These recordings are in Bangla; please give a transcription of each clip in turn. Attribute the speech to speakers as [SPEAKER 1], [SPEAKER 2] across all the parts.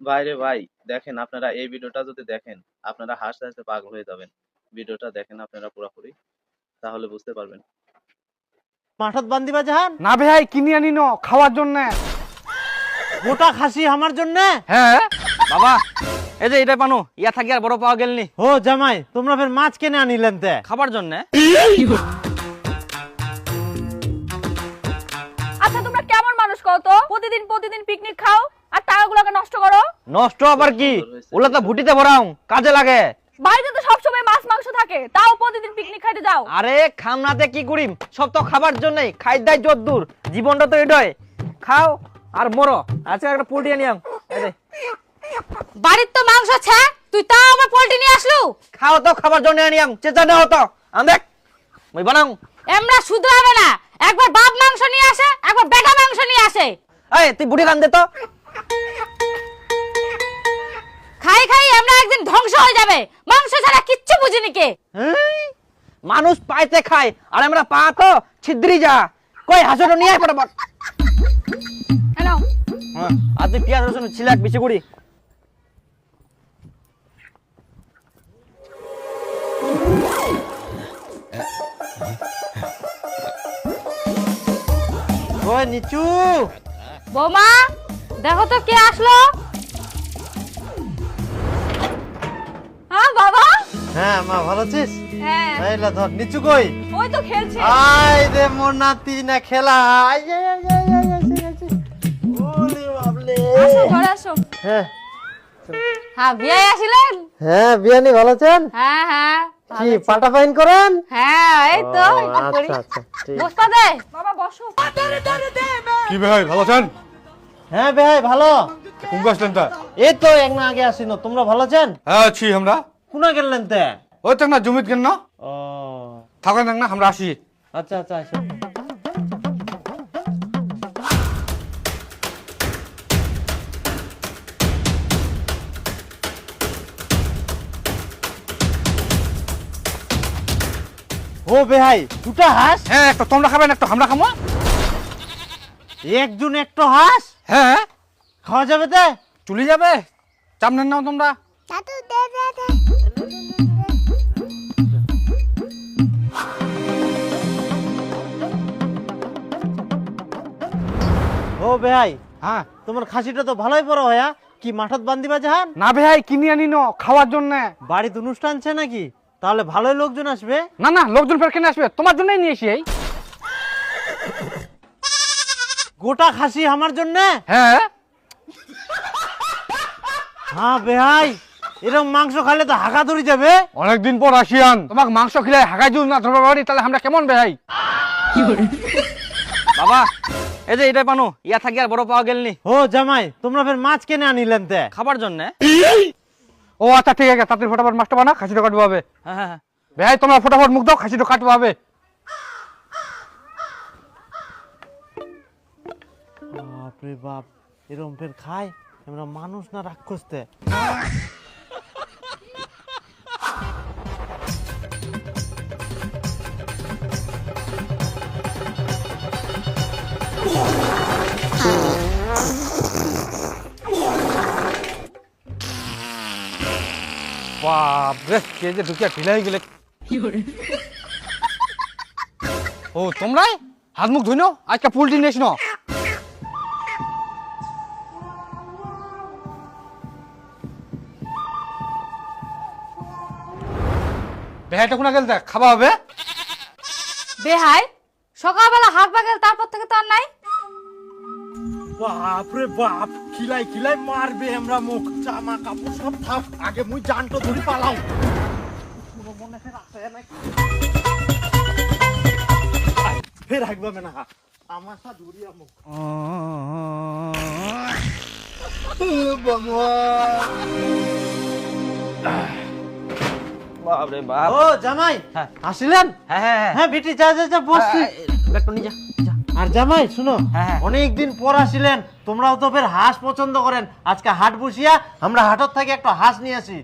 [SPEAKER 1] ভাইরে ভাই দেখেন আপনারা এই ভিডিওটা যদি দেখেন আপনারা হাসতে হাসতে পাগল হয়ে যাবেন। ভিডিওটা দেখেন আপনারা পুরোপুরি তাহলে বুঝতে পারবেন।
[SPEAKER 2] মাঠত বান্ধিবা জাহান?
[SPEAKER 3] না ভাই কিনে আনি ন খাওয়ার জন্য।
[SPEAKER 2] গোটা খাসি আমার জন্য?
[SPEAKER 3] হ্যাঁ বাবা এই যে এটা পানো ইয়া থাকি আর বড় পাওয়া গেলনি
[SPEAKER 2] ও জামাই তোমরা ফের মাছ কেনে আনিলেন তে?
[SPEAKER 3] খাবার জন্য?
[SPEAKER 4] আচ্ছা তোমরা কেমন মানুষ কও তো? প্রতিদিন প্রতিদিন পিকনিক খাও? আর টাকাগুলোকে নষ্ট করো।
[SPEAKER 3] নষ্ট আবার কি? ওগুলো তো ভুটিতে ভরাও কাজে লাগে।
[SPEAKER 4] বাড়িতে তো সবসময় মাছ মাংস থাকে তাও প্রতিদিন পিকনিক খাইতে যাও।
[SPEAKER 3] আরে খামনাতে কি করিম? সব তো খাবার জন্যই খাই দাই যদ্দূর জীবনটা তো এটাই। খাও আর মরো। আজকে একটা পোল্ট্রি দে।
[SPEAKER 5] বাড়ির তো মাংস আছে তুই তাও আমার পোল্ট্রি নিয়ে আসলু?
[SPEAKER 3] খাও তো খাবার জন্য আনিয়াম চেঁচা নেও তো। আম দেখ মই বানাও।
[SPEAKER 5] এমরা শুধরাবে না একবার বাপ মাংস নিয়ে আসে একবার বেটা মাংস নিয়ে আসে।
[SPEAKER 3] এই তুই বুড়ি কান দে তো।
[SPEAKER 5] খাই খাই আমরা একদিন ধ্বংস হয়ে যাবে। মাংস ছাড়া কিচ্ছু বুঝিনি কে।
[SPEAKER 3] মানুষ পাইতে খায় আর আমরা পা তো ছিদ্রি যা। কই হাসটো নিয়ে আয় ফটাফট।
[SPEAKER 4] নাও
[SPEAKER 3] হ্যাঁ আর তুই পেঁয়াজ রসুন ছিলাক বেশি করি
[SPEAKER 2] ওই নিচু।
[SPEAKER 5] বৌমা দেখো তো কে আসলো।
[SPEAKER 4] হ্যাঁ
[SPEAKER 2] মা ভালো আছিস?
[SPEAKER 4] হ্যাঁ।
[SPEAKER 2] এইলা ধর নিচু কই?
[SPEAKER 4] ওই তো খেলছে।
[SPEAKER 2] আই রে মোর নাতি না খেলা। বাবলে
[SPEAKER 4] আসো ঘরে আসো।
[SPEAKER 2] হ্যাঁ।
[SPEAKER 5] হ্যাঁ বিয়ে আসিলেন?
[SPEAKER 2] হ্যাঁ বিয়ানি ভালো আছেন?
[SPEAKER 5] হ্যাঁ হ্যাঁ
[SPEAKER 2] কি পাটা পাইন করেন?
[SPEAKER 5] হ্যাঁ এই তো
[SPEAKER 2] আচ্ছা আচ্ছা
[SPEAKER 5] বসতা দে।
[SPEAKER 4] বাবা বসো।
[SPEAKER 6] কি ভাই ভালো আছেন?
[SPEAKER 2] হ্যাঁ ভাই ভালো।
[SPEAKER 6] কোন আসলেন তা
[SPEAKER 2] এই তো এক না আগে আসিনো। তোমরা ভালো আছেন?
[SPEAKER 6] হ্যাঁ আছি আমরা।
[SPEAKER 2] কোনা গেলেন তে?
[SPEAKER 6] ওই তো না জমিত কেন না।
[SPEAKER 2] ও।
[SPEAKER 6] থাকেন না আমরা আসি।
[SPEAKER 2] আচ্ছা আচ্ছা আচ্ছা ও বেহাই দুটা হাঁস?
[SPEAKER 6] হ্যাঁ একটা তোমরা খাবেন একটা আমরা খাব।
[SPEAKER 2] একজন একটা হাঁস?
[SPEAKER 6] হ্যাঁ।
[SPEAKER 2] খাওয়া যাবে তে?
[SPEAKER 6] চলে যাবে? চাপ নেন নাও তোমরা।
[SPEAKER 2] ও বেহাই
[SPEAKER 6] হ্যাঁ?
[SPEAKER 2] তোমার খাসিটা তো ভালোই বড় হয়া কি মাঠত বান্ধিবা জাহান?
[SPEAKER 3] না ভাই কিনে আনি ন খাওয়ার জন্য।
[SPEAKER 2] বাড়িতে অনুষ্ঠান আছে নাকি? তাহলে ভালোই লোকজন আসবে।
[SPEAKER 3] না না লোকজন ফের কেন আসবে? তোমার জন্যই নিয়ে এসি এই।
[SPEAKER 2] গোটা খাসি আমার জন্য?
[SPEAKER 3] হ্যাঁ?
[SPEAKER 2] হ্যাঁ বেহাই। এরকম মাংস খালে তো হাঁকা ধরে যাবে।
[SPEAKER 6] অনেকদিন পর আসিয়ান।
[SPEAKER 3] তোমাকে মাংস খেলে হাগাই দিও না ধরবা বাড়ি তাহলে আমরা কেমন ভাই বাবা এই যে এটা পানো ইয়া থাকি আর বড় পাওয়া গেলনি।
[SPEAKER 2] ও জামাই তোমরা ফের মাছ কেনে আনিলেন তে।
[SPEAKER 3] খাবার জন্য?
[SPEAKER 6] ও আচ্ছা ঠিক আছে তাড়াতাড়ি ফটাফট মাছটা বানা খাসিটা কাটবো হবে
[SPEAKER 3] হ্যাঁ হ্যাঁ হ্যাঁ।
[SPEAKER 6] ভাই তোমরা ফটাফট মুখ দাও খাসিটা কাটবো হবে
[SPEAKER 2] বাপরে বাপ এরকম ফের খায়? আমরা মানুষ না রাক্ষস তে
[SPEAKER 6] বাপ রে কে যে ঢুকিয়া ঢিলা হয়ে গেলে। ও তোমরাই? হাত মুখ ধুই নাও আজকে পোল্ট্রি না বেহাইটা কোনা গেল দেখ খাওয়া হবে?
[SPEAKER 5] বেহাই? সকালবেলা হাত বাগেল তারপর থেকে তো আর নাই।
[SPEAKER 2] বাপরে বাপ খিলাই খিলাই মারবে আমরা মুখ জামা কাপড় সব থাক আগে মুই জানটো ধরি পালাও। ফের হাঁকবা মেনা আমার সা ধরিয়া মুখ।
[SPEAKER 3] বাপ রে বাপ।
[SPEAKER 2] ও জামাই
[SPEAKER 3] হ্যাঁ।
[SPEAKER 2] আসিলেন?
[SPEAKER 3] হ্যাঁ হ্যাঁ হ্যাঁ।
[SPEAKER 2] হ্যাঁ বেটি যা যা যা বসছি।
[SPEAKER 3] ব্যাগটা নিয়ে যা যা।
[SPEAKER 2] আর জামাই শুনো
[SPEAKER 3] হ্যাঁ, হ্যাঁ।
[SPEAKER 2] অনেক দিন পর আসিলেন তোমরাও তো ফের হাঁস পছন্দ করেন। আজকে হাট বসিয়া আমরা হাটত থেকে একটা হাঁস নিয়ে আসি।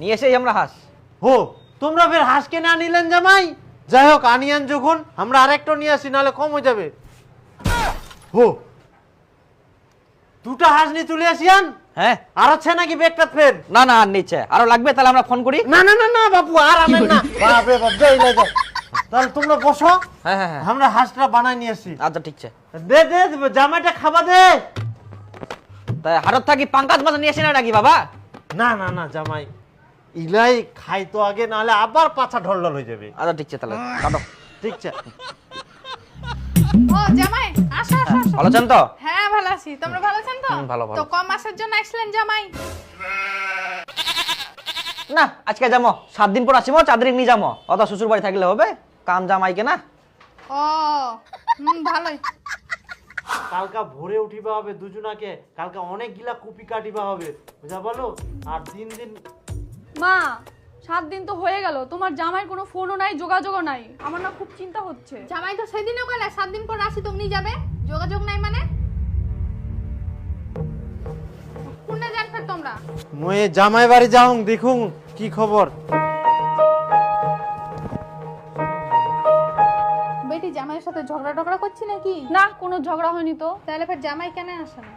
[SPEAKER 3] নিয়ে এসেই আমরা হাস।
[SPEAKER 2] হো তোমরা ফের হাঁস কেনে আনিলেন জামাই? যাই হোক আনিয়ান যখন আমরা আরেকটা নিয়ে আসি নাহলে কম হয়ে যাবে। হো দুটা হাঁস নিয়ে চলে আসিয়ান?
[SPEAKER 3] হ্যাঁ।
[SPEAKER 2] আর আছে নাকি ব্যাগটা ফের?
[SPEAKER 3] না না আর নিচ্ছে আরও লাগবে তাহলে আমরা ফোন করি?
[SPEAKER 2] না না না না বাপু আর আনেন না। বাপ রে বাপ যাই। না তাহলে তোমরা বসো।
[SPEAKER 3] হ্যাঁ হ্যাঁ হ্যাঁ।
[SPEAKER 2] আমরা হাঁসটা বানাই নিয়ে আসি।
[SPEAKER 3] আচ্ছা ঠিক আছে।
[SPEAKER 2] দে দে জামাইটা খাবা দে।
[SPEAKER 3] তাই হাটত থাকি পাঙ্কাজ মাছ নিয়ে আসি না নাকি বাবা?
[SPEAKER 2] না না না জামাই। ইলাই খাই তো আগে নাহলে আবার পাছা ঢল ঢল হয়ে যাবে।
[SPEAKER 3] আচ্ছা ঠিক আছে তাহলে কাটো।
[SPEAKER 2] ঠিক আছে।
[SPEAKER 7] ও জামাই আসো আসো।
[SPEAKER 3] ভালো আছেন তো?
[SPEAKER 7] হ্যাঁ ভালো আছি। তোমরা ভালো আছেন তো?
[SPEAKER 3] ভালো, ভালো।
[SPEAKER 7] তো কম মাসের জন্য আসলেন জামাই।
[SPEAKER 3] না আজকে যাব। সাত দিন পর আসিমো দিন নিয়ে যাব। অত শ্বশুর বাড়ি থাকলে হবে? কাম জামাইকে না?
[SPEAKER 7] ও হুম ভালোই।
[SPEAKER 2] কালকা ভোরে উঠিবা হবে দুজনাকে কালকা অনেক গিলা কুপি কাটিবা হবে বুঝা বলো? আর দিন দিন
[SPEAKER 4] মা সাত দিন তো হয়ে গেল তোমার জামাইয়ের কোনো ফোনও নাই যোগাযোগও নাই। আমার না খুব চিন্তা হচ্ছে।
[SPEAKER 7] জামাই তো সেদিনও গেলে সাত দিন পর আসি তো নিয়ে যাবে। যোগাযোগ নাই মানে? কোনে যান ফের তোমরা?
[SPEAKER 2] মই জামাই বাড়ি যাও দেখুন কি খবর?
[SPEAKER 7] জামাইয়ের সাথে ঝগড়া টগড়া করছি নাকি?
[SPEAKER 4] না কোনো ঝগড়া হয়নি তো।
[SPEAKER 7] তাহলে ফের জামাই কেন আসে না?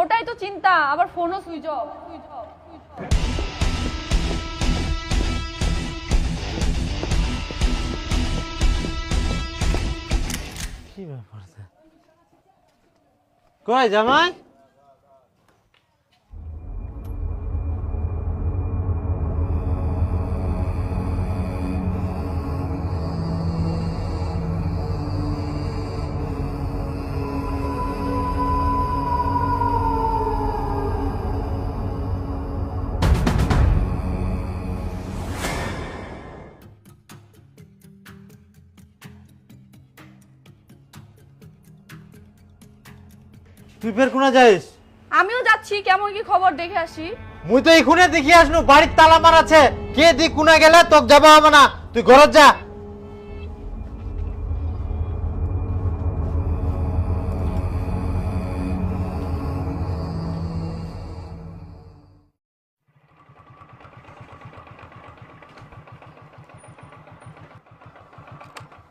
[SPEAKER 4] ওটাই তো চিন্তা আবার ফোনও সুইচ অফ
[SPEAKER 2] কি ব্যাপার কই জামাই? তুই ফের কোনা যাইস?
[SPEAKER 4] আমিও যাচ্ছি কেমন কি খবর দেখে আসি।
[SPEAKER 2] মুই তো এখুনে দেখি আসনু বাড়ির তালা মার আছে। কে দি কোনা গেলে তোক যাবা হবে না। তুই ঘরত যা।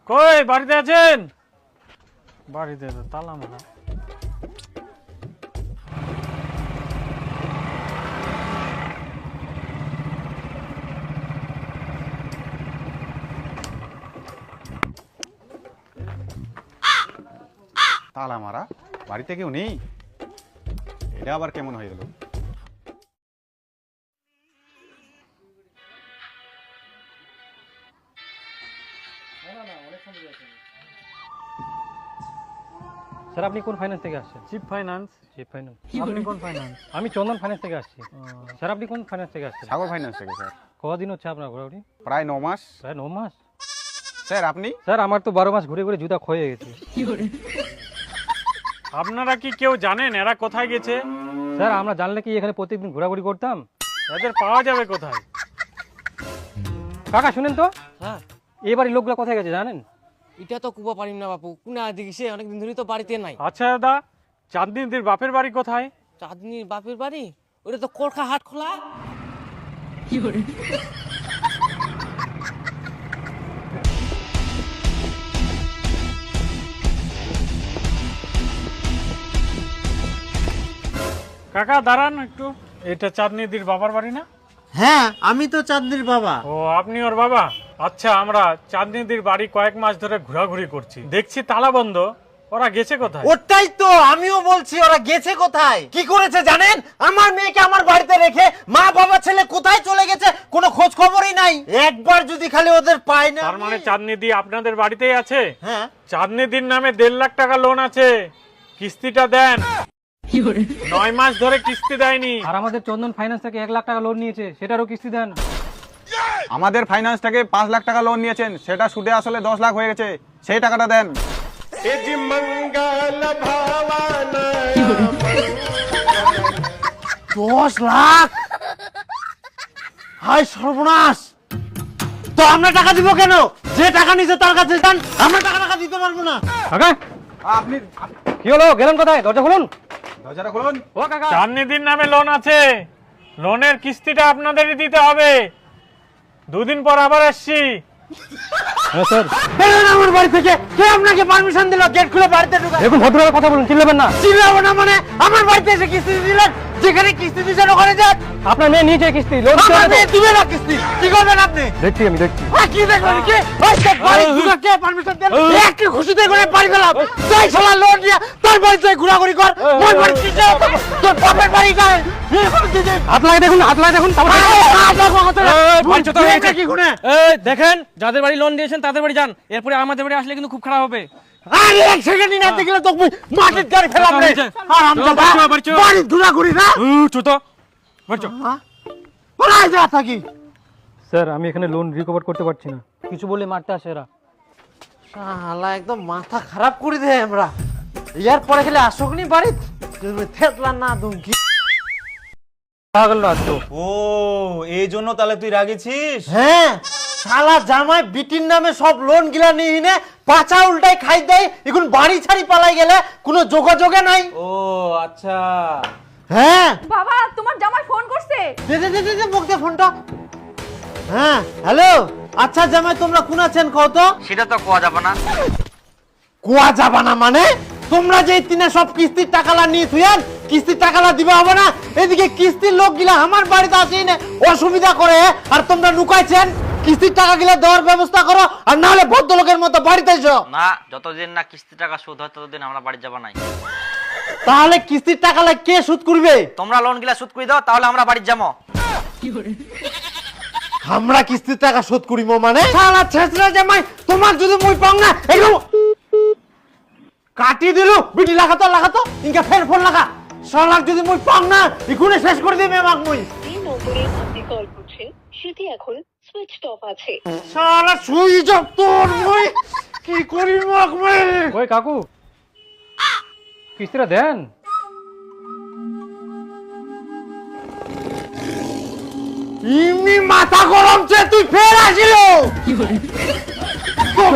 [SPEAKER 8] কই বাড়িতে আছেন? বাড়িতে তো তালা মারা।
[SPEAKER 6] তালা মারা বাড়িতে কেউ নেই? এটা আবার কেমন হয়ে গেল?
[SPEAKER 8] স্যার আপনি কোন ফাইন্যান্স থেকে আসছেন? চিপ ফাইন্যান্স চিপ ফাইন্যান্স আপনি কোন ফাইন্যান্স আমি চন্দন ফাইন্যান্স থেকে আসছি। স্যার আপনি কোন ফাইন্যান্স থেকে আসছেন?
[SPEAKER 6] সাগর ফাইন্যান্স থেকে স্যার।
[SPEAKER 8] কদিন হচ্ছে আপনার ঘোরাঘুরি?
[SPEAKER 6] প্রায় ন মাস।
[SPEAKER 8] প্রায় ন মাস?
[SPEAKER 6] স্যার আপনি?
[SPEAKER 8] স্যার আমার তো বারো মাস ঘুরে ঘুরে জুতা ক্ষয়ে গেছে।
[SPEAKER 9] আপনারা কি কেউ জানেন এরা কোথায় গেছে?
[SPEAKER 8] স্যার আমরা জানলে কি এখানে প্রতিদিন ঘোরাঘুরি করতাম?
[SPEAKER 9] এদের পাওয়া যাবে কোথায়?
[SPEAKER 8] কাকা শুনেন তো।
[SPEAKER 10] হ্যাঁ।
[SPEAKER 8] এবারে লোকগুলো কোথায় গেছে জানেন?
[SPEAKER 10] এটা তো কুবা পারিম না বাপু। কোনা দিকে সে অনেকদিন ধরে তো বাড়িতে নাই।
[SPEAKER 9] আচ্ছা দাদা চাঁদনিদির বাপের বাড়ি কোথায়?
[SPEAKER 10] চাঁদনির বাপের বাড়ি? ওটা তো কড়খা হাট খোলা।
[SPEAKER 9] কাকা দাঁড়ান একটু। এটা চাঁদনিদির বাবার বাড়ি না?
[SPEAKER 2] হ্যাঁ আমি তো চাঁদনির বাবা।
[SPEAKER 9] ও আপনি ওর বাবা? আচ্ছা আমরা চাঁদনিদির বাড়ি কয়েক মাস ধরে ঘোরাঘুরি করছি। দেখছি তালা বন্ধ। ওরা গেছে কোথায়?
[SPEAKER 2] ওটাই তো আমিও বলছি ওরা গেছে কোথায়? কি করেছে জানেন? আমার মেয়েকে আমার বাড়িতে রেখে মা বাবা ছেলে কোথায় চলে গেছে কোনো খোঁজ খবরই নাই। একবার যদি খালি ওদের পাই না
[SPEAKER 9] তার মানে চাঁদনিদি আপনাদের বাড়িতেই আছে?
[SPEAKER 2] হ্যাঁ।
[SPEAKER 9] চাঁদনিদির নামে দেড় লাখ টাকা লোন আছে। কিস্তিটা দেন। নয় মাস ধরে কিস্তি দেয়নি।
[SPEAKER 8] আর আমাদের চন্দন ফাইন্যান্স থেকে এক লাখ টাকা লোন নিয়েছে সেটারও কিস্তি দেন।
[SPEAKER 6] আমাদের ফাইন্যান্স থেকে পাঁচ লাখ টাকা লোন নিয়েছেন সেটা সুদে আসলে দশ লাখ হয়ে গেছে সেই টাকাটা দেন।
[SPEAKER 2] দশ লাখ? হাই সর্বনাশ! তো আমরা টাকা দিব কেন? যে টাকা নিছে তার কাছে যান আমরা টাকা টাকা দিতে পারব না।
[SPEAKER 6] আপনি
[SPEAKER 8] কি হলো? গেলেন কোথায়? দরজা খুলুন।
[SPEAKER 6] দরজাটা খুলুন।
[SPEAKER 8] ও কাকা।
[SPEAKER 9] চাঁদনিদির নামে লোন আছে। লোনের কিস্তিটা আপনাদেরই দিতে হবে। দুদিন পর আবার আসছি।
[SPEAKER 8] হ্যাঁ স্যার।
[SPEAKER 2] বেরোন আমার বাড়ি থেকে। কে আপনাকে পারমিশন দিল? গেট খুলে বাড়িতে ঢুকা
[SPEAKER 8] দেখুন ভদ্রভাবে কথা বলুন চিল্লাবেন না।
[SPEAKER 2] চিল্লাবো না মানে? আমার বাড়িতে এসে কিস্তি দিলেন? যেখানে কিস্তি দিচ্ছেন ওখানে যান।
[SPEAKER 8] আপনার মেয়ে নিয়েছে কিস্তি লোন
[SPEAKER 2] দিবে না কিস্তি। কি করবেন আপনি?
[SPEAKER 8] দেখছি আমি দেখছি।
[SPEAKER 2] কি দেখবেন কি? বাড়ি পারমিশন দেন? একটু খুশিতে করে বাড়ি গেলাম। শালা লোন দিয়ে তার বাড়িতে ঘোরাঘুরি কর। ওই বাড়ি কি যাও তোর বাপের বাড়ি যায়
[SPEAKER 8] হাত দেখুন হাত দেখুন তারপর
[SPEAKER 2] কি ঘুরে
[SPEAKER 10] এই দেখেন যাদের বাড়ি লোন দিয়েছেন তাদের বাড়ি যান। এরপরে আমাদের বাড়ি আসলে কিন্তু খুব খারাপ হবে।
[SPEAKER 2] আরে এক সেকেন্ড না দেখলে তো মাটির গাড়ি ফেলাম রে।
[SPEAKER 10] বাড়ি। বাড়ি
[SPEAKER 2] ঘোরাঘুরি না?
[SPEAKER 10] চুতো।
[SPEAKER 2] যা থাকি।
[SPEAKER 8] স্যার আমি এখানে লোন রিকভার করতে পারছি না। কিছু বলে মারতে আসে এরা।
[SPEAKER 2] শালা একদম মাথা খারাপ করে দেয় আমরা। ইয়ার পরে খেলে আসুক নি বাড়ি থেতলা না দুমকি।
[SPEAKER 8] পাগল না তো।
[SPEAKER 6] ও এই জন্য তাহলে তুই রাগেছিস
[SPEAKER 2] হ্যাঁ শালা জামাই বিটির নামে সব লোন গিলা নিয়ে নে পাচা উল্টাই খাই দেয় এখন বাড়ি ছাড়ি পালাই গেলে কোনো যোগাযোগে নাই।
[SPEAKER 6] ও আচ্ছা।
[SPEAKER 2] হ্যাঁ।
[SPEAKER 4] বাবা তোমার জামাই ফোন করছে।
[SPEAKER 2] দে দে দে দে দে মুখ দে ফোনটা। হ্যাঁ হ্যালো। আচ্ছা জামাই তোমরা কোন আছেন কও তো?
[SPEAKER 3] সেটা তো কোয়া যাবে না।
[SPEAKER 2] কুয়া যাবে না মানে? তোমরা যে তিনে সব কিস্তির টাকালা নিয়ে থুয়ান কিস্তির টাকালা দিবে হবে না? এদিকে কিস্তির লোক গিলা আমার বাড়িতে আসি না অসুবিধা করে আর তোমরা লুকাইছেন? কিস্তির টাকা গিলা দেওয়ার ব্যবস্থা করো আর না হলে ভদ্রলোকের মতো বাড়িতে এসো।
[SPEAKER 3] না যতদিন না কিস্তি টাকা শোধ হয় ততদিন আমরা বাড়ি যাবা নাই
[SPEAKER 2] তাহলে কিস্তির টাকালা কে সুদ করবে?
[SPEAKER 3] তোমরা লোন গিলা শোধ করে দাও তাহলে আমরা বাড়ি যাব।
[SPEAKER 2] আমরা কিস্তির টাকা শোধ করিব মানে? শালা ছেছরা জামাই তোমার যদি মুই পাও না এগুলো কাটি দিলু বিটি লাগাতো লাগাতো ইনকা ফের ফোন লাগা। শালাক যদি মুই পাও না ইকুনে শেষ করে দিবে আমাক মুই।
[SPEAKER 11] যে নম্বরে আপনি কল করছেন সেটি এখন সুইচ অফ আছে।
[SPEAKER 2] শালা সুইচ অফ তোর মুই কি করি মাক
[SPEAKER 8] ওই কাকু? কিস্তিটা দেন।
[SPEAKER 2] ইমনি মাথা গরম চে তুই ফের আসিল।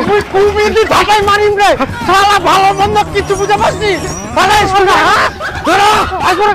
[SPEAKER 2] তুই কুমি তুই ঢাকাই মারিম রে। শালা ভালো মন্দ কিছু বুঝে পাসনি শোনা হ্যাঁ? ধরো কাকু